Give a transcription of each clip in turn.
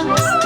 us.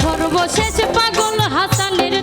সর্বশেষ পাগল হাসালের